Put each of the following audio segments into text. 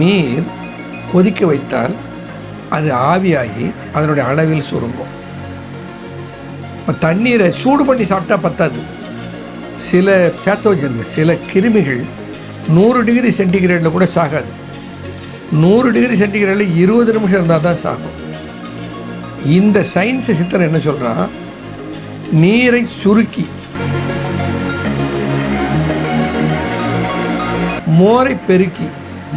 நீர் கொதிக்க வைத்தால் அது ஆவியாகி அதனுடைய அளவில் சுருங்கும். இப்போ தண்ணீரை சூடு பண்ணி சாப்பிட்டா பத்தாது. சில பேத்தோஜன்கள் சில கிருமிகள் நூறு டிகிரி சென்டிகிரேடில் கூட சாகாது. நூறு டிகிரி சென்டிகிரேடில் இருபது நிமிஷம் இருந்தால் தான் சாகும். இந்த சயின்ஸ் சித்தனை என்ன சொல்கிறான் நீரை சுருக்கி. மோரை பெருக்கி.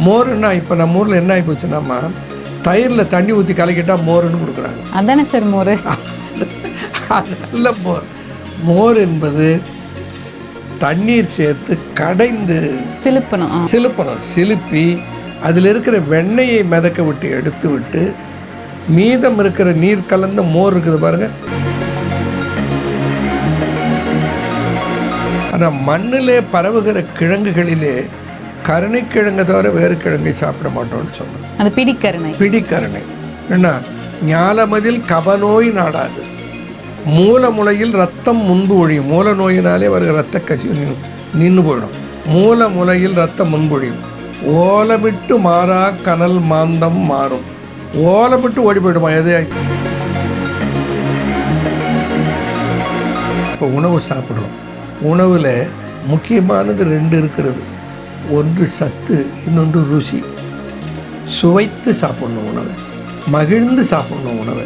மோருன்னா இப்போ நம்ம ஊரில் என்ன ஆகி போச்சுன்னாம்மா தயிரில் தண்ணி ஊற்றி கலக்கிட்டா மோருன்னு கொடுக்குறாங்க. அதானே சார் மோர்? அது நல்ல மோர். மோர் என்பது தண்ணீர் சேர்த்து கடைந்து சிலுப்பணும். சிலுப்பணும். சிலுப்பி அதில் இருக்கிற வெண்ணெயை மிதக்க விட்டு எடுத்து விட்டு மீதம் இருக்கிற நீர் கலந்த மோர் இருக்குது பாருங்க. ஆனால் மண்ணிலே பரவுகிற கிழங்குகளிலே கருணைக்கிழங்கை தவிர வேறு கிழங்கை சாப்பிட மாட்டோம்னு சொன்னோம் அது பிடிக்கருணை. பிடிக்கருணை. என்ன? ஞாலமதில் கபநோய் நாடாது. மூலமுலையில் ரத்தம் முன்பு ஒழியும். மூல நோயினாலே வருகிற ரத்த கசிவு நின்று போயிடும். மூல முலையில் ரத்தம் முன்பொழியும் ஓலமிட்டு மாறா கனல் மாந்தம் மாறும். ஓலமிட்டு ஓடி போயிடுமா? எது இப்போ உணவு சாப்பிடுறோம். உணவில் முக்கியமானது ரெண்டு இருக்கிறது. ஒன்று சத்து இன்னொன்று ருசி. சுவைத்து சாப்பிடணும் உணவை. மகிழ்ந்து சாப்பிடணும் உணவை.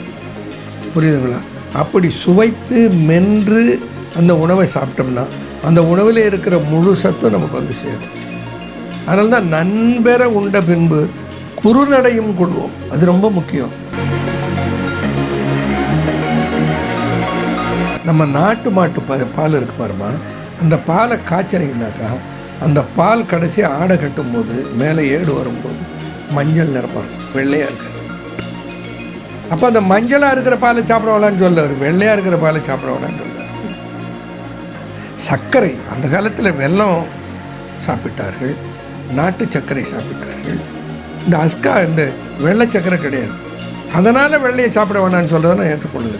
புரியுதுங்களா? அப்படி சுவைத்து மென்று அந்த உணவை சாப்பிட்டோம்னா அந்த உணவில் இருக்கிற முழு சத்தும் நமக்கு வந்து சேரும். அதனால தான் நண்பெற உண்ட பின்பு குறுநடையும் கொள்வோம். அது ரொம்ப முக்கியம். நம்ம நாட்டு மாட்டு பா பால் இருக்கு பாருமா அந்த பாலை காய்ச்சறீங்கனாக்கா அந்த பால் கடைசி ஆடை கட்டும்போது மேலே ஏடு வரும்போது மஞ்சள் நிறமாக இருக்கும் வெள்ளையாக இருக்காது. அப்போ அந்த மஞ்சளாக இருக்கிற பாலை சாப்பிடவலான்னு சொல்ல வெள்ளையாக இருக்கிற பாலை சாப்பிடவலான்னு சொல்ல. சர்க்கரை அந்த காலத்தில் வெல்லம் சாப்பிட்டார்கள். நாட்டு சர்க்கரை சாப்பிட்டார்கள். இந்த அஸ்கா இந்த வெள்ளை சர்க்கரை கிடையாது. அதனால் வெள்ளையை சாப்பிட வேணாம்னு சொல்றதை நான் ஏற்றுக்கொள்ளுது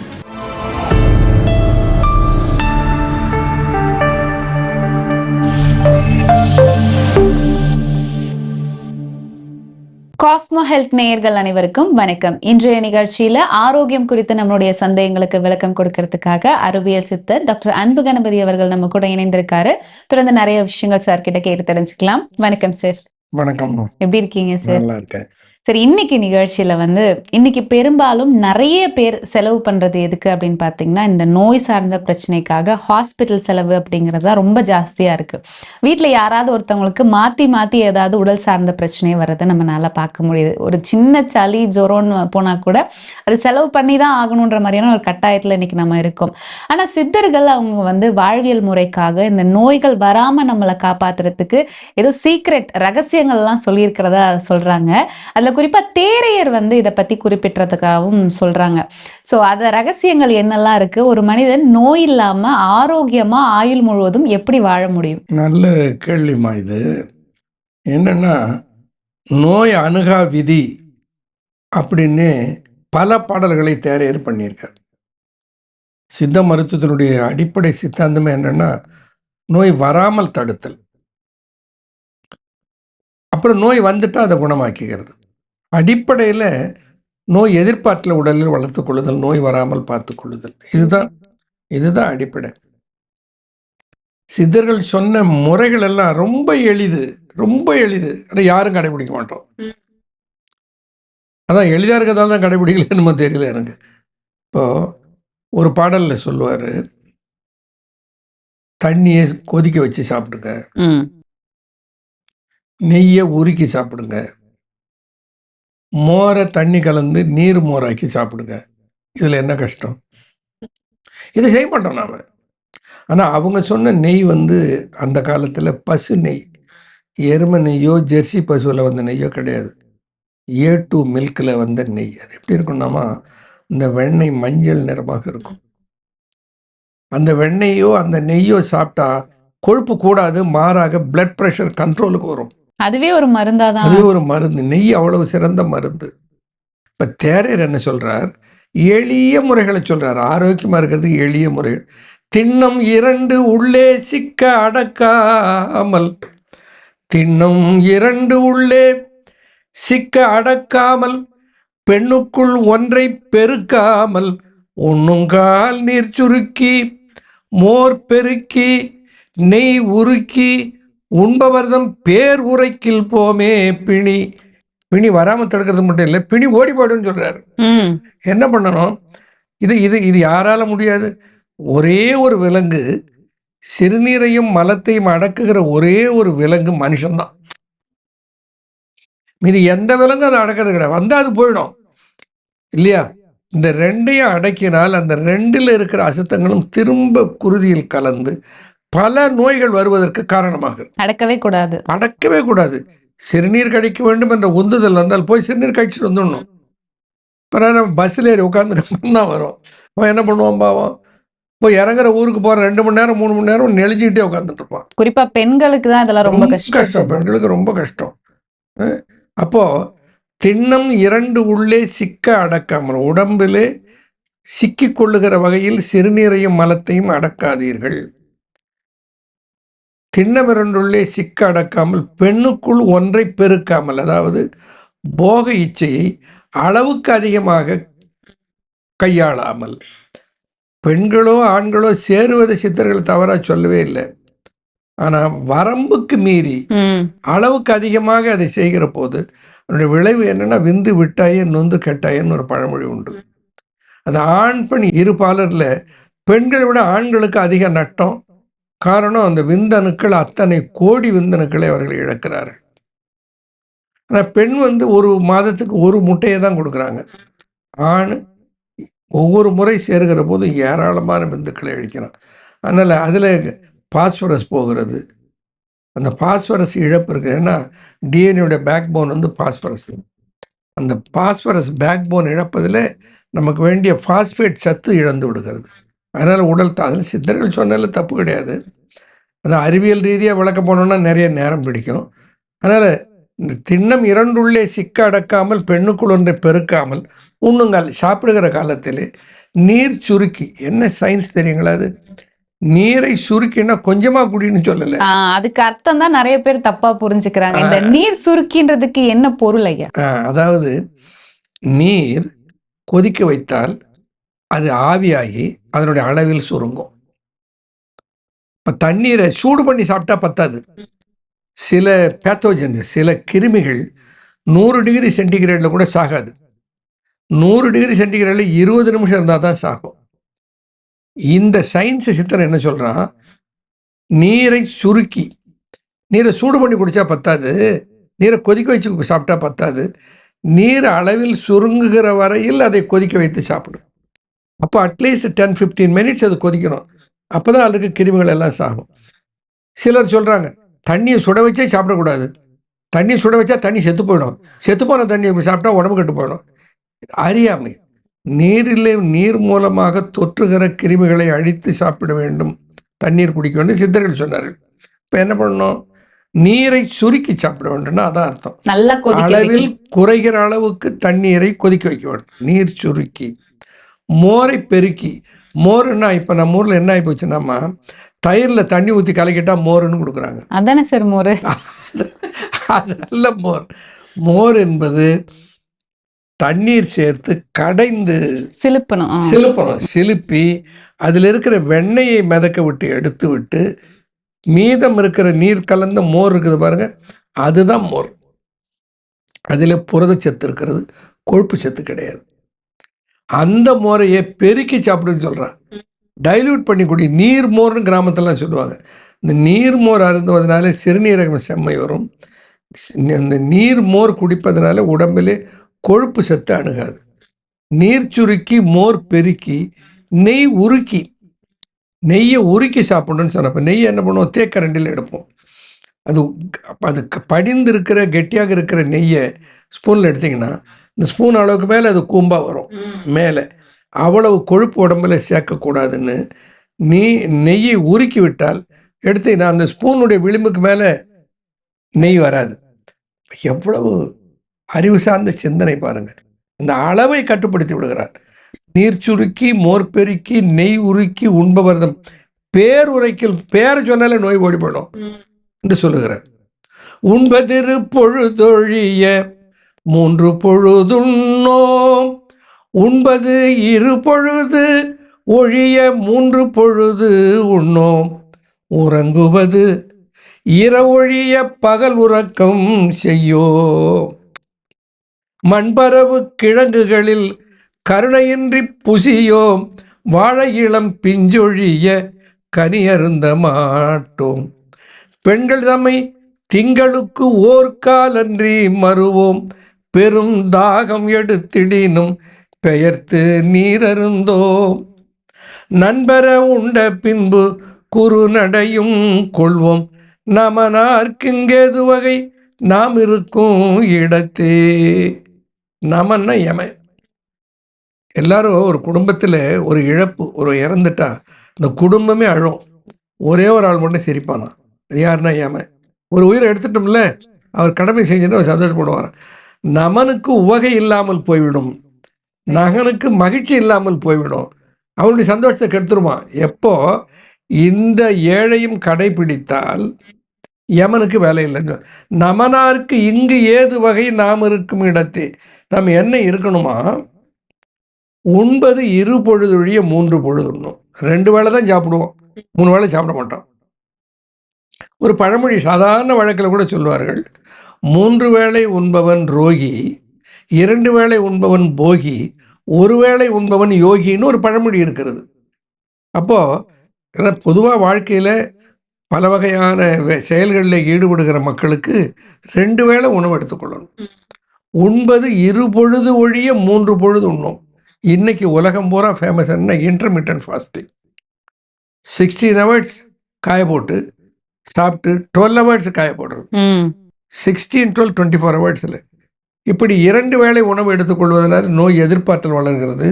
காஸ்மோ ஹெல்த் நேயர்கள் அனைவருக்கும் வணக்கம். இன்றைய நிகழ்ச்சியில ஆரோக்கியம் குறித்து நம்மளுடைய சந்தேகங்களுக்கு விளக்கம் கொடுக்கறதுக்காக அறிவியல் சித்தர் டாக்டர் அன்பு கணபதி அவர்கள் நம்ம கூட இணைந்திருக்காரு. தொடர்ந்து நிறைய விஷயங்கள் சார் கிட்ட கேட்டு தெரிஞ்சுக்கலாம். வணக்கம் சார் வணக்கம். எப்படி இருக்கீங்க சார் நல்லா இருக்கேன். சரி இன்னைக்கு நிகழ்ச்சியில் வந்து இன்னைக்கு பெரும்பாலும் நிறைய பேர் செலவு பண்ணுறது எதுக்கு அப்படின்னு பார்த்தீங்கன்னா இந்த நோய் சார்ந்த பிரச்சனைக்காக ஹாஸ்பிட்டல் செலவு அப்படிங்கிறது தான் ரொம்ப ஜாஸ்தியாக இருக்கு. வீட்டில் யாராவது ஒருத்தவங்களுக்கு மாற்றி மாற்றி ஏதாவது உடல் சார்ந்த பிரச்சனை வர்றதை நம்மளால பார்க்க முடியுது. ஒரு சின்ன சளி ஜொரோன்னு போனால் கூட அது செலவு பண்ணி தான் ஆகணுன்ற மாதிரியான ஒரு கட்டாயத்தில் இன்னைக்கு நம்ம இருக்கோம். ஆனால் சித்தர்கள் அவங்க வந்து வாழ்வியல் முறைக்காக இந்த நோய்கள் வராமல் நம்மளை காப்பாத்துறதுக்கு ஏதோ சீக்ரெட் ரகசியங்கள்லாம் சொல்லியிருக்கிறதா சொல்கிறாங்க அதில் குறிப்பா தேரையர் வந்து இதை பத்தி குறிப்பிட்டதுக்காகவும் சொல்றாங்க. ஸோ அத ரகசியங்கள் என்னெல்லாம் இருக்கு? ஒரு மனிதன் நோய் இல்லாம ஆரோக்கியமா ஆயுள் முழுவதும் எப்படி வாழ முடியும்? நல்ல கேள்விமா இது. என்னன்னா நோய் அணுகா விதி அப்படின்னு பல பாடல்களை தேரையர் பண்ணியிருக்கார். சித்த மருத்துவத்தினுடைய அடிப்படை சித்தாந்தமே என்னென்னா நோய் வராமல் தடுத்தல். அப்புறம் நோய் வந்துட்டால் அதை குணமாக்கிக்கிறது. அடிப்படையில் நோய் எதிர்பார்ட்டில் உடலில் வளர்த்துக் கொள்ளுதல் நோய் வராமல் பார்த்துக் கொள்ளுதல் இதுதான் இதுதான் அடிப்படை. சித்தர்கள் சொன்ன முறைகள் எல்லாம் ரொம்ப எளிது ரொம்ப எளிது. அதை யாரும் கடைபிடிக்க மாட்டோம். அதான் எளிதாக இருக்கிறதால தான் கடைபிடிக்கல நம்ம தெரியல எனக்கு. இப்போ ஒரு பாடலில் சொல்லுவார் தண்ணியை கொதிக்க வச்சு சாப்பிடுங்க. நெய்யை உருக்கி சாப்பிடுங்க. மோரை தண்ணி கலந்து நீர் மோராக்கி சாப்பிடுங்க. இதில் என்ன கஷ்டம்? இதை செய்ய மாட்டோம் நாம். ஆனால் அவங்க சொன்ன நெய் வந்து அந்த காலத்தில் பசு நெய். எருமை நெய்யோ ஜெர்சி பசுவில் வந்த நெய்யோ கிடையாது. ஏ டூ மில்கில் வந்த நெய். அது எப்படி இருக்கும்னாமா இந்த வெண்ணெய் மஞ்சள் நிறமாக இருக்கும். அந்த வெண்ணெய்யோ அந்த நெய்யோ சாப்பிட்டா கொழுப்பு கூடாது மாறாக பிளட் ப்ரெஷர் கண்ட்ரோலுக்கு வரும். அதுவே ஒரு மருந்தாதான். அது ஒரு மருந்து. நெய் அவ்வளவு சிறந்த மருந்து. இப்போ தேரர் என்ன சொல்றார்? எளிய முறைகளை சொல்றார். ஆரோக்கியமா இருக்கிறதுக்கு எளிய முறைகள். திண்ணம் இரண்டு உள்ளே சிக்க அடக்காமல். திண்ணம் இரண்டு உள்ளே சிக்க அடக்காமல். பெண்ணுக்குள் ஒன்றை பெருக்காமல். உண்ணுங்கால் நீர் சுருக்கி. மோர் பெருக்கி. நெய் உருக்கி. உண்பவர்தம் பேர் உரைக்கில் போமே பிணி. பிணி வராமல் தடுக்கிறது மட்டும் இல்லை பிணி ஓடி போய்டும்னு சொல்றாரு. என்ன பண்ணணும்? இது இது இது யாரால முடியாது? ஒரே ஒரு விலங்கு சிறுநீரையும் மலத்தையும் அடக்குகிற ஒரே ஒரு விலங்கு மனுஷன்தான். மீதி எந்த விலங்கும் அதை அடக்கிறது கிடையாது. வந்தால் அது போயிடும். இல்லையா? இந்த ரெண்டையும் அடக்கினால் அந்த ரெண்டில் இருக்கிற அசுத்தங்களும் திரும்ப குருதியில் கலந்து பல நோய்கள் வருவதற்கு காரணமாகும் அடக்கவே கூடாது. அடக்கவே கூடாது. சிறுநீர் கழிக்க வேண்டும் என்ற உந்துதல் வந்தால் போய் சிறுநீர் கழிச்சுட்டு வந்துடணும். நம்ம பஸ்ஸில் ஏறி உட்காந்து தான் வரும். அவன் என்ன பண்ணுவான் பாவம்? போய் இறங்குற ஊருக்கு போகிற ரெண்டு மணி நேரம் மூணு மணி நேரம் நெளிஞ்சிக்கிட்டே உட்காந்துட்டு இருப்பான். குறிப்பா பெண்களுக்கு தான் இதெல்லாம் ரொம்ப கஷ்டம். கஷ்டம். பெண்களுக்கு ரொம்ப கஷ்டம். அஹ் அப்போ திண்ணம் இரண்டு உள்ளே சிக்க அடக்காமல் உடம்பிலே சிக்கிக் கொள்ளுகிற வகையில் சிறுநீரையும் மலத்தையும் அடக்காதீர்கள். திண்ணம் இரண்டுள்ளே சிக்க அடக்காமல் பெண்ணுக்குள் ஒன்றை பெருக்காமல் அதாவது போக இச்சையை அளவுக்கு அதிகமாக கையாளாமல். பெண்களோ ஆண்களோ சேருவதை சித்தர்கள் தவறாக சொல்லவே இல்லை. ஆனால் வரம்புக்கு மீறி அளவுக்கு அதிகமாக அதை செய்கிற போது அதனுடைய விளைவு என்னன்னா விந்து விட்டாயே நொந்து கெட்டாயன்னு ஒரு பழமொழி உண்டு. அது ஆண் பெண் இரு பாலரில் பெண்களை விட ஆண்களுக்கு அதிக நட்டம் காரணம் அந்த விந்தணுக்கள் அத்தனை கோடி விந்தணுக்களை அவர்கள் இழக்கிறார்கள். ஆனால் பெண் வந்து ஒரு மாதத்துக்கு ஒரு முட்டையை தான் கொடுக்குறாங்க. ஆண் ஒவ்வொரு முறை சேருகிற போது ஏராளமான விந்துக்களை அழிக்கிறான். அதனால் அதில் பாஸ்பரஸ் போகிறது. அந்த பாஸ்பரஸ் இழப்பு இருக்குது ஏன்னா டிஎன்ஏட பேக் போன் வந்து பாஸ்பரஸ். அந்த பாஸ்பரஸ் பேக் போன் இழப்பதில் நமக்கு வேண்டிய ஃபாஸ்பேட் சத்து இழந்து விடுகிறது. அதனால் உடல் அதில் சித்தர்கள் சொன்னால தப்பு கிடையாது. அது அறிவியல் ரீதியாக விளக்க போனோம்னா நிறைய நேரம் பிடிக்கும். அதனால் இந்த திண்ணம் இரண்டுள்ளே சிக்க அடக்காமல் பெண்ணுக்குள் ஒன்றை பெருக்காமல் உண்ணுங்கள். சாப்பிடுகிற காலத்திலே நீர் சுருக்கி என்ன சயின்ஸ் தெரியுங்களா அது? நீரை சுருக்கினா கொஞ்சமாக குடின்னு சொல்லலை. அதுக்கு அர்த்தம் தான் நிறைய பேர் தப்பா புரிஞ்சுக்கிறாங்க. இந்த நீர் சுருக்கின்றதுக்கு என்ன பொருள் ஐயா? அதாவது நீர் கொதிக்க வைத்தால் அது ஆவியாகி அதனுடைய அளவில் சுருங்கும். இப்போ தண்ணீரை சூடு பண்ணி சாப்பிட்டா பத்தாது. சில பேத்தோஜன் சில கிருமிகள் நூறு டிகிரி சென்டிகிரேடில் கூட சாகாது. நூறு டிகிரி சென்டிகிரேடில் இருபது நிமிஷம் இருந்தால் தான் சாகும். இந்த சயின்ஸ் சித்தனை என்ன சொல்கிறான் நீரை சுருக்கி நீரை சூடு பண்ணி குடித்தா பத்தாது. நீரை கொதிக்க வச்சு சாப்பிட்டா பத்தாது. நீர் அளவில் சுருங்குகிற வரையில் அதை கொதிக்க வைத்து சாப்பிடும் அப்போ அட்லீஸ்ட் டென் ஃபிஃப்டீன் மினிட்ஸ் அது கொதிக்கணும். அப்போ தான் அதுக்கு கிருமிகள் எல்லாம் சாகும். சிலர் சொல்கிறாங்க தண்ணியை சுட வச்சே சாப்பிடக்கூடாது. தண்ணி சுட வச்சா தண்ணி செத்து போயிடும். செத்து போன தண்ணி சாப்பிட்டா உடம்பு கெட்டு போயிடும். அறியாமை நீரிலே நீர் மூலமாக தொற்றுகிற கிருமிகளை அழித்து சாப்பிட வேண்டும். தண்ணீர் குடிக்க வேண்டும் சித்தர்கள் சொன்னார்கள். இப்போ என்ன பண்ணணும்? நீரை சுருக்கி சாப்பிட வேண்டும்னா அதான் அர்த்தம். அளவில். குறைகிற அளவுக்கு தண்ணீரை கொதிக்க வைக்க வேண்டும். நீர் சுருக்கி. மோரை பெருக்கி மோருன்னா இப்போ நம்ம ஊரில் என்ன ஆகி போச்சுன்னாமா தயிரில் தண்ணி ஊற்றி கலக்கிட்டா மோருன்னு கொடுக்குறாங்க. அதானே சார் மோரு? அது நல்ல மோர். மோர் என்பது தண்ணீர் சேர்த்து கடைந்து சிலுப்பணும். சிலுப்பணும். சிலுப்பி அதில் இருக்கிற வெண்ணெயை மிதக்க விட்டு எடுத்து விட்டு மீதம் இருக்கிற நீர் கலந்த மோர் இருக்குது பாருங்க அதுதான் மோர். அதில் புரதச்சத்து இருக்கிறது கொழுப்பு சத்து கிடையாது. அந்த மோரையே பெருக்கி சாப்பிடுன்னு சொல்கிறான் டைல்யூட் பண்ணி குடி நீர் மோர்னு கிராமத்துலலாம் சொல்லுவாங்க. இந்த நீர் மோர் அருந்துவதனால சிறுநீரகம் செம்மை வரும். இந்த நீர் மோர் குடிப்பதனால உடம்பிலே கொழுப்பு சத்து அணுகாது. நீர் சுருக்கி மோர் பெருக்கி நெய் உருக்கி நெய்யை உருக்கி சாப்பிடணும்னு சொன்னப்போ நெய் என்ன பண்ணுவோம்? தேக்கரண்டில் எடுப்போம். அது அது படிந்து இருக்கிற கெட்டியாக இருக்கிற நெய்யை ஸ்பூனில் எடுத்தீங்கன்னா இந்த ஸ்பூன் அளவுக்கு மேலே அது கூம்பாக வரும். மேலே. அவ்வளவு கொழுப்பு உடம்புல சேர்க்கக்கூடாதுன்னு நீ நெய்யை உருக்கி விட்டால் எடுத்தீங்கன்னா அந்த ஸ்பூனுடைய விளிம்புக்கு மேலே நெய் வராது. எவ்வளவு அறிவு சார்ந்த சிந்தனை பாருங்க. இந்த அளவை கட்டுப்படுத்தி விடுகிறார். நீர் சுருக்கி மோர் பெருக்கி நெய் உருக்கி உண்பவர்தம். பேர் உரைக்கில் பேர் சொன்னாலே நோய் ஓடிப்படும் என்று சொல்லுகிறார். உண்பதிரு பொழுதொழிய மூன்று பொழுதுண்ணோம். உண்பது இரு பொழுது ஒழிய மூன்று பொழுது உண்ணோம். உறங்குவது இரவொழிய பகல் உறக்கம் செய்யோ. மண்பரவு கிழங்குகளில் கருணையின்றி புசியோம் வாழை இளம் பிஞ்சொழிய கனியருந்த மாட்டோம். பெண்கள் தம்மை திங்களுக்கு ஓர்காலன்றி மறுவோம். பெரும் தாகம் எடுத்திடினும் பெயர்த்து நீரருந்தோம். நண்பர உண்ட பின்பு குறு நடையும் கொள்வோம். நமனார்க்கிங்கேது வகை நாம் இருக்கும் இடத்தே. நமன்னா யம. எல்லாரும் ஒரு குடும்பத்தில் ஒரு இழப்பு ஒரு இறந்துட்டா இந்த குடும்பமே அழும். ஒரே ஒரு ஆள் மட்டும் சிரிப்பானா? அது யாருன்னா யம? ஒரு உயிரை எடுத்துட்டோம்ல அவர் கடமை செஞ்சுட்டு அவர் சந்தோஷப்படுவார்? நமனுக்கு உவகை இல்லாமல் போய்விடும். நகனுக்கு மகிழ்ச்சி இல்லாமல் போய்விடும். அவனுடைய சந்தோஷத்தை கெடுத்துருவான் எப்போ? இந்த ஏழையும் கடைபிடித்தால் யமனுக்கு வேலை இல்லைன்னு நமனாருக்கு இங்கு ஏது வகை நாம் இருக்கும் இடத்தே? நம்ம என்ன இருக்கணுமா? உண்பது இரு பொழுது ஒழிய மூன்று பொழுது உண்ணும் ரெண்டு வேளை தான் சாப்பிடுவோம். மூணு வேளை சாப்பிட மாட்டோம். ஒரு பழமொழி சாதாரண வழக்கில் கூட சொல்லுவார்கள். மூன்று வேளை உண்பவன் ரோகி இரண்டு வேளை உண்பவன் போகி ஒரு வேளை உண்பவன் யோகின்னு ஒரு பழமொழி இருக்கிறது. அப்போது பொதுவாக வாழ்க்கையில் பல வகையான செயல்களில் ஈடுபடுகிற மக்களுக்கு ரெண்டு வேளை உணவு எடுத்துக்கொள்ளணும் உண்பது இரு பொழுது ஒழிய மூன்று பொழுது உண்ணும். இன்னைக்கு உலகம் பூரா ஃபேமஸ் என்ன? இன்டர்மீடியன்ட் ஃபாஸ்டிங் சிக்ஸ்டீன் ஹவர்ஸ் காய போட்டு சாப்பிட்டு டுவெல் ஹவர்ஸ் காய போடுறது. சிக்ஸ்டீன் டுவெல் டுவெண்ட்டி ஃபோர் ஹவர்ஸில் இப்படி இரண்டு வேளை உணவு எடுத்துக்கொள்வதனால் நோய் எதிர்ப்பாற்றல் வளர்கிறது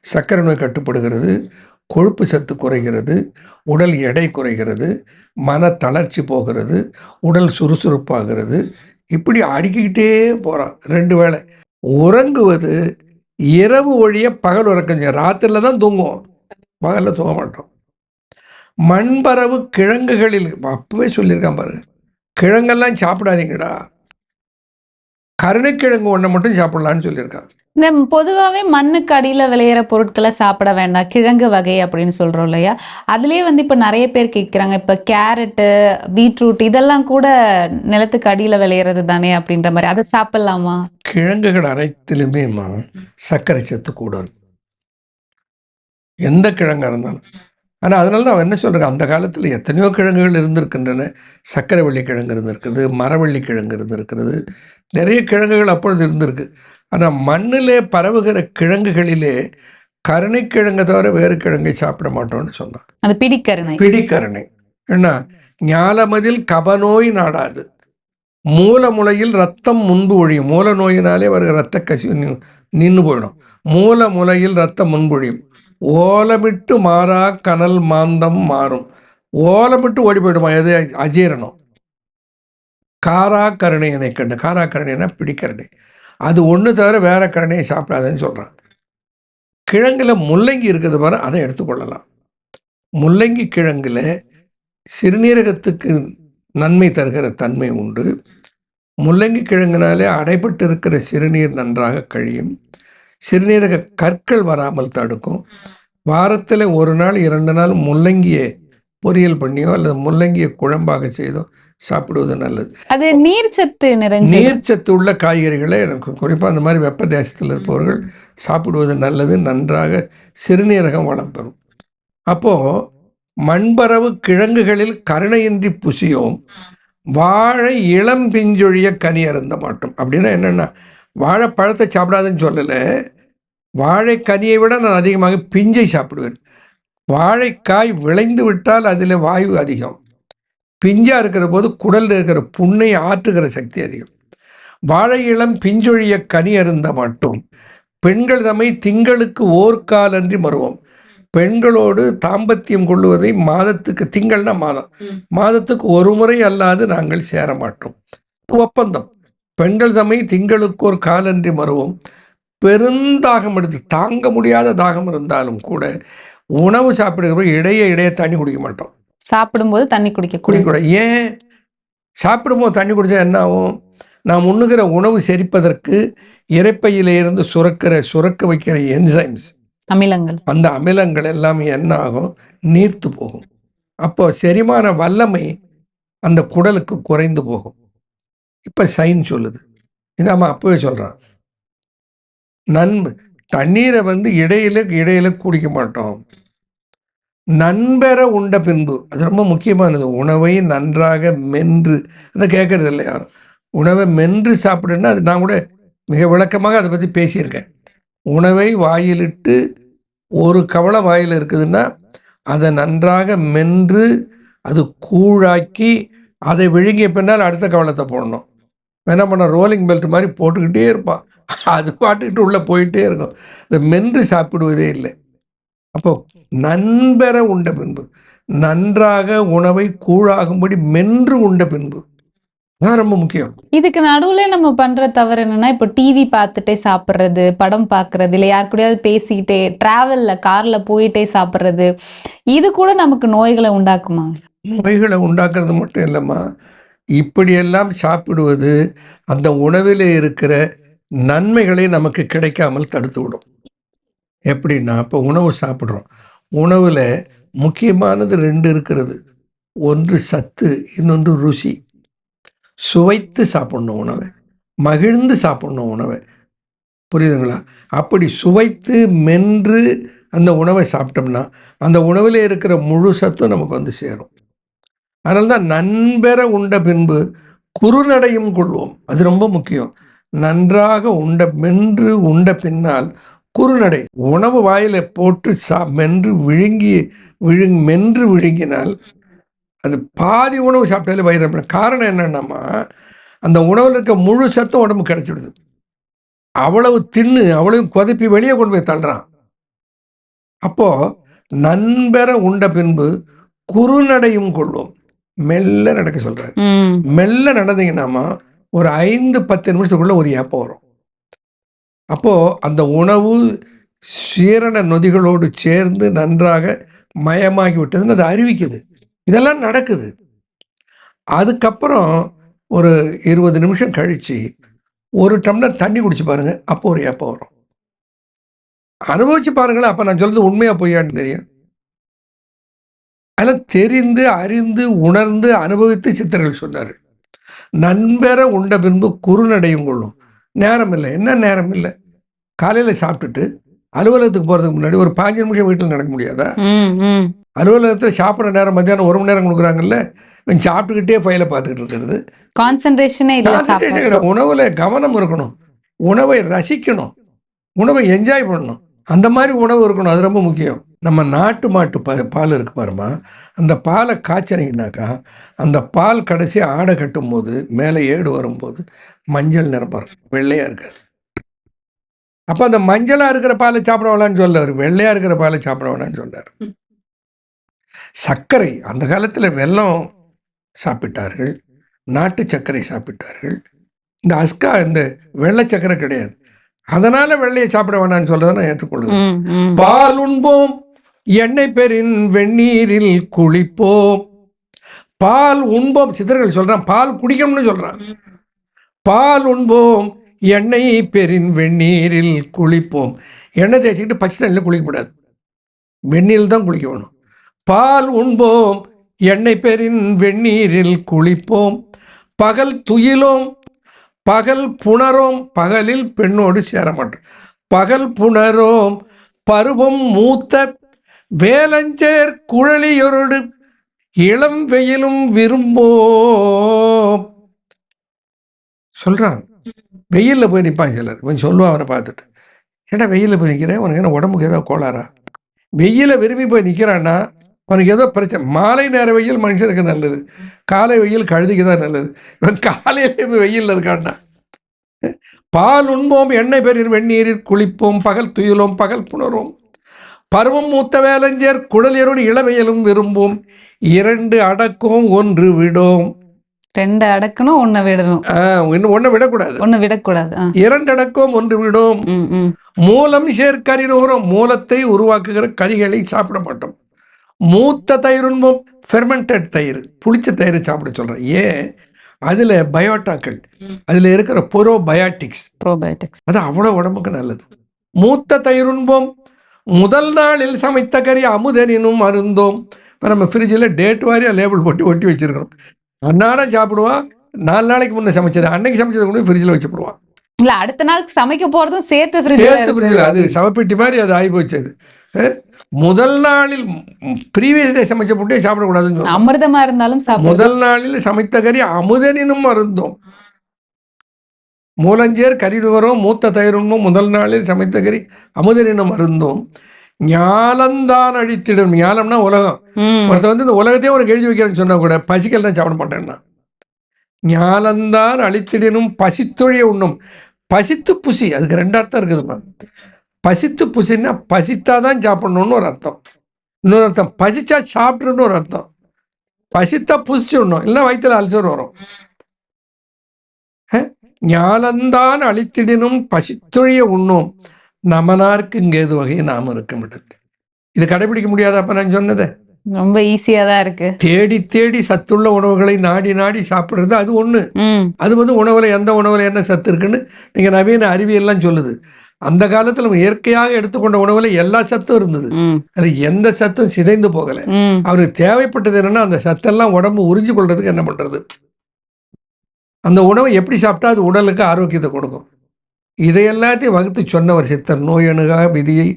சர்க்கரை நோய் கட்டுப்படுகிறது கொழுப்பு சத்து குறைகிறது உடல் எடை குறைகிறது மன தளர்ச்சி போகிறது உடல் சுறுசுறுப்பாகிறது. இப்படி அடுக்கிக்கிட்டே போகிறான் ரெண்டு வேளை. உறங்குவது இரவு ஒழிய பகல் உறக்கம் செய்யும். ராத்திரில தான் தூங்குவோம் பகலில் தூங்க மாட்டோம் மண்பரவு கிழங்குகளில் அப்பவே சொல்லியிருக்கான் பாரு கிழங்கெல்லாம் சாப்பிடாதீங்கடா. கருணைக்கிழங்கு ஒன்றை மட்டும் சாப்பிடலான்னு சொல்லியிருக்கான் இந்த பொதுவாகவே மண்ணுக்கு அடியில் விளையிற பொருட்களை சாப்பிட வேண்டாம். கிழங்கு வகை அப்படின்னு சொல்கிறோம் இல்லையா? அதுலேயே வந்து இப்போ நிறைய பேர் கேட்குறாங்க இப்போ கேரட்டு பீட்ரூட் இதெல்லாம் கூட நிலத்துக்கு அடியில் விளையிறது தானே அப்படின்ற மாதிரி. அதை சாப்பிட்லாமா? கிழங்குகள் அனைத்திலுமேமா சர்க்கரை சத்து கூட இருக்கும் எந்த கிழங்கா இருந்தாலும். ஆனால் அதனால தான் அவன் என்ன சொல்கிறான் அந்த காலத்தில் எத்தனையோ கிழங்குகள் இருந்திருக்கின்றன. சர்க்கரை வள்ளி கிழங்கு இருந்திருக்குது மரவள்ளி கிழங்கு இருந்திருக்கிறது. நிறைய கிழங்குகள் அப்பொழுது இருந்திருக்கு. ஆனால் மண்ணிலே பரவுகிற கிழங்குகளிலே கருணைக்கிழங்கை தவிர வேறு கிழங்கை சாப்பிட மாட்டோம்னு சொன்னான். அது பிடிக்கருணை. பிடிக்கரணை. என்ன ஞாலமதில் கபநோய் நாடாது. மூலமுலையில் ரத்தம் முன்பு ஒழியும். மூல நோயினாலே வருகிற ரத்த கசிவு நி- நின்னு போயிடும். மூல முலையில் ரத்தம் முன்பொழியும் ஓலமிட்டு மாறா கனல் மாந்தம் மாறும். ஓலமிட்டு ஓடி போயிடுமா? எது? அஜீரணம். காரா கருணை என்னை கண்டு. காரா கருணைனா பிடிக்கரணை. அது ஒன்று தவிர வேற கருணையை சாப்பிடாதுன்னு சொல்கிறான் கிழங்குல முள்ளங்கி இருக்கிறது பாரு அதை எடுத்துக்கொள்ளலாம். முள்ளங்கி கிழங்குல சிறுநீரகத்துக்கு நன்மை தருகிற தன்மை உண்டு. முள்ளங்கி கிழங்கினாலே அடைபட்டு இருக்கிற சிறுநீர் நன்றாக கழியும். சிறுநீரக கற்கள் வராமல் தடுக்கும். வாரத்தில் ஒரு நாள் இரண்டு நாள் முள்ளங்கியை பொரியல் பண்ணியோ அல்லது முள்ளங்கியை குழம்பாக செய்தோ சாப்பிடுவது நல்லது. அது நீர்ச்சத்து நிறைஞ்ச நீர்ச்சத்து உள்ள காய்கறிகளை எனக்கு குறிப்பாக அந்த மாதிரி வெப்ப தேசத்தில் இருப்பவர்கள் சாப்பிடுவது நல்லது நன்றாக சிறுநீரகம் வளம் பெறும். அப்போது மண்பரவு கிழங்குகளில் கருணையின்றி புசியோம் வாழை இளம் பிஞ்சொழிய கனி அருந்த மாட்டோம். அப்படின்னா என்னென்னா வாழைப்பழத்தை சாப்பிடாதுன்னு சொல்லலை. வாழைக்கனியை விட நான் அதிகமாக பிஞ்சை சாப்பிடுவேன். வாழைக்காய் விளைந்து விட்டால் அதில் வாயு அதிகம். பிஞ்சா இருக்கிற போது குடலில் இருக்கிற புண்ணை ஆற்றுகிற சக்தி அதிகம். வாழை இளம் பிஞ்சொழிய கனி அருந்த மாட்டோம். பெண்கள் தம்மை திங்களுக்கு ஓர்காலன்றி மறுவோம் பெண்களோடு தாம்பத்தியம் கொள்ளுவதை மாதத்துக்கு திங்கள்னா மாதம். மாதத்துக்கு ஒரு முறை அல்லாது நாங்கள் சேர மாட்டோம். ஒப்பந்தம். பெண்கள் தம்மை திங்களுக்கு ஒரு காலன்றி மறுவோம். பெருந்தாகம் எடுத்து தாங்க முடியாத தாகம் இருந்தாலும் கூட உணவு சாப்பிடுகிற இடையே இடையே தண்ணி குடிக்க மாட்டோம். சாப்பிடும்போது தண்ணி குடிக்க குடி குடிக்கூடாது ஏன்? சாப்பிடும்போது தண்ணி குடிச்சா என்ன ஆகும்? நாம் உண்ணுகிற உணவு செரிப்பதற்கு இறைப்பையில இருந்து சுரக்கிற சுரக்க வைக்கிற என்சைம்ஸ் அமிலங்கள். அந்த அமிலங்கள் எல்லாம் என்ன ஆகும்? நீர்த்து போகும். அப்போ செரிமான வல்லமை அந்த குடலுக்கு குறைந்து போகும். இப்போ சைன் சொல்லுது. இதான் அம்மா அப்போவே சொல்கிறான் நண்பு தண்ணீரை வந்து இடையில இடையில குடிக்க மாட்டோம். நண்பரை உண்ட பின்பு. அது ரொம்ப முக்கியமானது. உணவை நன்றாக மென்று. அதை கேட்கறது இல்லை யாரும் உணவை மென்று சாப்பிடுன்னா அது நான் கூட மிக விளக்கமாக அதை பற்றி பேசியிருக்கேன். உணவை வாயிலிட்டு ஒரு கவலை வாயில் இருக்குதுன்னா அதை நன்றாக மென்று அது கூழாக்கி அதை விழுங்கிய பின்னால் அடுத்த கவலத்தை போடணும். என்ன பண்ண ரோலிங் பெல்ட் மாதிரி போட்டுக்கிட்டே இருப்பான். அது பாட்டுக்கிட்டு உள்ளே போயிட்டே இருக்கும். இந்த மென்று சாப்பிடுவதே இல்லை. அப்போ நண்பெற உண்ட பின்பு நன்றாக உணவை கூழாகும்படி மென்று உண்ட பின்பு. தான் ரொம்ப முக்கியம். இதுக்கு நடுவுல நம்ம பண்ற தவறு என்னன்னா இப்போ டிவி பார்த்துட்டே சாப்பிடுறது படம் பார்க்கறது இல்ல யார் கூடயாவது பேசிக்கிட்டே டிராவல்ல கார்ல போயிட்டே சாப்பிடுறது இது கூட நமக்கு நோய்களை உண்டாக்குமா? நோய்களை உண்டாக்குறது மட்டும் இல்லைம்மா. இப்படியெல்லாம் சாப்பிடுவது அந்த உணவில் இருக்கிற நன்மைகளை நமக்கு கிடைக்காமல் தடுத்து விடும். எப்படின்னா இப்போ உணவு சாப்பிட்றோம். உணவில் முக்கியமானது ரெண்டு இருக்கிறது. ஒன்று சத்து இன்னொன்று ருசி. சுவைத்து சாப்பிடணும் உணவை. மகிழ்ந்து சாப்பிடணும் உணவை. புரியுதுங்களா? அப்படி சுவைத்து மென்று அந்த உணவை சாப்பிட்டோம்னா அந்த உணவில் இருக்கிற முழு சத்தும் நமக்கு வந்து சேரும். அதனால்தான் தான் நண்பெற உண்ட பின்பு குறுநடையும் கொள்வோம். அது ரொம்ப முக்கியம். நன்றாக உண்ட மென்று உண்ட பின்னால் குறுநடை. உணவு வாயில போட்டு சா மென்று விழுங்கி விழுங் மென்று விழுங்கினால் அது பாதி உணவு சாப்பிட்டாலே வயிறு காரணம் என்னன்னாமா அந்த உணவில் இருக்க முழு சத்தும் உடம்பு கிடைச்சிடுது அவ்வளவு தின்னு அவ்வளவு கொதப்பி வெளியே கொண்டு போய் தள்ளுறான். அப்போ நண்பெற உண்ட பின்பு குறுநடையும் கொள்வோம். மெல்ல நடக்க சொல்றாரு. மெல்ல நடந்தீங்கன்னாமா ஒரு ஐந்து பத்து நிமிஷத்துக்குள்ள ஒரு ஏப்பம் வரும். அப்போ அந்த உணவு சீரண நொதிகளோடு சேர்ந்து நன்றாக மயமாகி விட்டதுன்னு அது அறிவிக்குது. இதெல்லாம் நடக்குது. அதுக்கப்புறம் ஒரு இருபது நிமிஷம் கழிச்சு ஒரு டம்ளர் தண்ணி குடிச்சு பாருங்க அப்போ ஒரு ஏப்பம் வரும். அனுபவிச்சு பாருங்களேன் அப்போ நான் சொல்றது உண்மையா பொய்யான்னு தெரியும். அதெல்லாம் தெரிந்து அறிந்து உணர்ந்து அனுபவித்து சித்தர்கள் சொன்னார். நண்பரை உண்ட பின்பு குறுநடையும் கொள்ளும். நேரம் இல்லை. என்ன நேரம் இல்லை? காலையில் சாப்பிட்டுட்டு அலுவலகத்துக்கு போகிறதுக்கு முன்னாடி ஒரு பாஞ்சு நிமிஷம் வீட்டில் நடக்க முடியாதா? அலுவலகத்தில் சாப்பிட்ற நேரம் மத்தியானம் ஒரு மணி நேரம் கொடுக்குறாங்கல்ல? இவன் சாப்பிட்டுக்கிட்டே ஃபைலை பார்த்துக்கிட்டு இருக்கிறது. கான்சென்ட்ரேஷனே இல்ல உணவுல கவனம் இருக்கணும். உணவை ரசிக்கணும். உணவை என்ஜாய் பண்ணணும். அந்த மாதிரி உணவு இருக்கணும் அது ரொம்ப முக்கியம். நம்ம நாட்டு மாட்டு பா பால் இருக்கு பாருமா அந்த பாலை காய்ச்சனீங்கனாக்கா அந்த பால் கடைசி ஆடை கட்டும் போது மேலே ஏடு வரும்போது மஞ்சள் நிறம் வரும் வெள்ளையாக இருக்காது. அப்போ அந்த மஞ்சளாக இருக்கிற பாலை சாப்பிட வேணாம்னு சொல்ல அவர் வெள்ளையாக இருக்கிற பாலை சாப்பிட வேணாம்னு சொன்னார். சர்க்கரை அந்த காலத்தில் வெல்லம் சாப்பிட்டார்கள். நாட்டு சர்க்கரை சாப்பிட்டார்கள். இந்த அஸ்கா இந்த வெள்ளை சர்க்கரை கிடையாது. அதனால வெள்ளையை சாப்பிட வேணாம்னு சொல்றதை நான் ம் பால் உண்போம் எண்ணெய் பெறின் வெந்நீரில் குளிப்போம். பால் உண்போம் சித்தர்கள் சொல்றான் பால் குடிக்கணும்னு சொல்றான் பால் உண்போம் எண்ணெய் பெறின் வெந்நீரில் குளிப்போம். எண்ணெய் தேய்ச்சிக்கிட்டு பச்சை தண்ணியில் குளிக்கக்கூடாது. வெந்நீரில் தான் குளிக்க வேணும். பால் உண்போம் எண்ணெய் பெறின் வெந்நீரில் குளிப்போம். பகல் துயிலோம் பகல் புணரோம் பகலில் பெண்ணோடு சேரமாட்டோம் பகல் புணரோம் பருவம் மூத்த வேலஞ்சேர் குழலியொருடு இளம் வெயிலும் விரும்போம். சொல்கிறான் வெயிலில் போய் நிற்பான் சிலர். கொஞ்சம் சொல்லுவான் அவனை பார்த்துட்டு. ஏடா வெயிலில் போய் நிற்கிறேன் உனக்கு என்ன உடம்புக்கு ஏதோ கோளாறா? வெயிலில் விரும்பி போய் நிற்கிறான்னா அவனுக்கு ஏதோ பிரச்சனை. மாலை நேர வெயில் மனுஷனுக்கு நல்லது. காலை வெயில் கழுதிக்கு தான் நல்லது. இவன் காலையிலே வெயில்ல இருக்கான்னா? பால் உண்போம் எண்ணெய் பெறின் வெந்நீரில் குளிப்போம் பகல் துயிலோம் பகல் புணரோம் பருவம் மூத்த வேலஞ்சேர் குழலியரோடு இளவையலும் விரும்பும். இரண்டு அடக்கம் ஒன்று விடோம். ரெண்டு அடக்கணும் ஒண்ணு விடணும். இன்னும் ஒன்றை விடக்கூடாது. ஒண்ணு விடக்கூடாது. இரண்டு அடக்கம் ஒன்று விடோம். மூலம் சேர்க்கறினோரும் மூலத்தை உருவாக்குகிற கறிகளை சாப்பிட மாட்டோம். மூத்த தயிருன்போம் ஃபெர்மெண்டட் தயிர் புளிச்ச தயிர் சாப்பிட சொல்கிறேன் ஏன்? அதில் பயோட்டாக்கள். அதில் இருக்கிற பொரோபயாட்டிக்ஸ் ப்ரோபயோட்டிக்ஸ் அது அவ்வளோ உடம்புக்கு நல்லது. மூத்த தயிருண்போம் முதல் நாளில் சமைத்த கறி அமுதனினும் அருந்தோம். இப்போ நம்ம ஃப்ரிட்ஜில் டேட் வாரியாக லேபிள் போட்டு ஒட்டி வச்சிருக்கிறோம் அன்னாடம் சாப்பிடுவான் நாலு நாளைக்கு முன்னே சமைச்சது அன்னைக்கு சமைச்சதை கொண்டு ஃப்ரிட்ஜில் வச்சுப்படுவான் இல்ல அடுத்த நாளுக்கு சமைக்க போறதும் சேர்த்து சேர்த்து ஃப்ரிட்ஜ்ல அது சவப்பெட்டி மாதிரி அது ஆகி போச்சு அது. முதல் நாளில் ப்ரீவியஸ் டே சமைச்ச போட்டே சாப்பிடக்கூடாதுன்னு. அமிர்தமா இருந்தாலும் முதல் நாளில் சமைத்த கறி அமுதனினும் அருந்தோம். மூலஞ்சேர் கரிடுவரும் மூத்த தயிருண்மும் முதல் நாளில் சமைத்த கறி அமுதனினும் அருந்தோம். ஞாலந்தான் அழித்திடும். ஞாலம்னா உலகம். ஒருத்தர் வந்து இந்த உலகத்தையும் ஒரு எழுதி வைக்கிறேன்னு சொன்னா கூட பசிக்கல் தான் சாப்பிட மாட்டேன்னா. ஞாலந்தான் அழித்திடனும் பசித்தொழிய உண்ணும். பசித்து புசி. அதுக்கு ரெண்டு அர்த்தம் இருக்குதுமா பசித்து புசின்னா பசித்தாதான் சாப்பிடணும்னு ஒரு அர்த்தம். இன்னொரு அர்த்தம் பசிச்சா சாப்பிட்றன்னு ஒரு அர்த்தம். பசித்தா புசிச்சிடணும் இல்லைன்னா வயிற்றுல அல்சர் வரும். அஹ், ஞாலந்தான் அழித்திடினும் பசித்தொழிய உண்ணும். நமனார்க்கு இங்கேது வகை நாம் இருக்க முடியாது இது கடைபிடிக்க முடியாதா அப்ப நான் சொன்னதை? ரொம்ப ஈஸியா தான் இருக்கு. தேடி தேடி சத்துள்ள உணவுகளை நாடி நாடி சாப்பிட்றது அது ம். அது வந்து உணவில் எந்த உணவில் என்ன சத்து இருக்குன்னு நீங்கள் நவீன அறிவியல்லாம் சொல்லுது. அந்த காலத்தில் நம்ம இயற்கையாக எடுத்துக்கொண்ட உணவில் எல்லா சத்தும் இருந்தது. அது எந்த சத்தும் சிதைந்து போகலை. அவருக்கு தேவைப்பட்டது என்னன்னா அந்த சத்தெல்லாம் உடம்பு உறிஞ்சு கொள்றதுக்கு என்ன பண்ணுறது அந்த உணவை எப்படி சாப்பிட்டா அது உடலுக்கு ஆரோக்கியத்தை கொடுக்கும்? இதை எல்லாத்தையும் வகுத்து சொன்னவர் சித்தர் நோய் அணுகா விதியை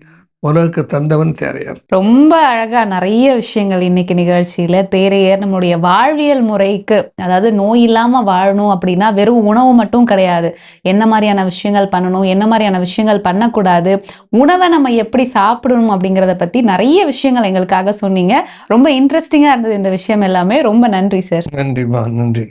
உலகுக்கு தந்தவன் தேரையார். ரொம்ப அழகா நிறைய விஷயங்கள் இன்னைக்கு நிகழ்ச்சியில. தேரையர் நம்மளுடைய வாழ்வியல் முறைக்கு அதாவது நோய் இல்லாம வாழணும் அப்படின்னா வெறும் உணவு மட்டும் கிடையாது. என்ன மாதிரியான விஷயங்கள் பண்ணணும் என்ன மாதிரியான விஷயங்கள் பண்ணக்கூடாது உணவை நம்ம எப்படி சாப்பிடணும் அப்படிங்கிறத பத்தி நிறைய விஷயங்கள் எங்களுக்காக சொன்னீங்க. ரொம்ப இன்ட்ரெஸ்டிங்கா இருந்தது இந்த விஷயம் எல்லாமே. ரொம்ப நன்றி சார் நன்றிமா நன்றி.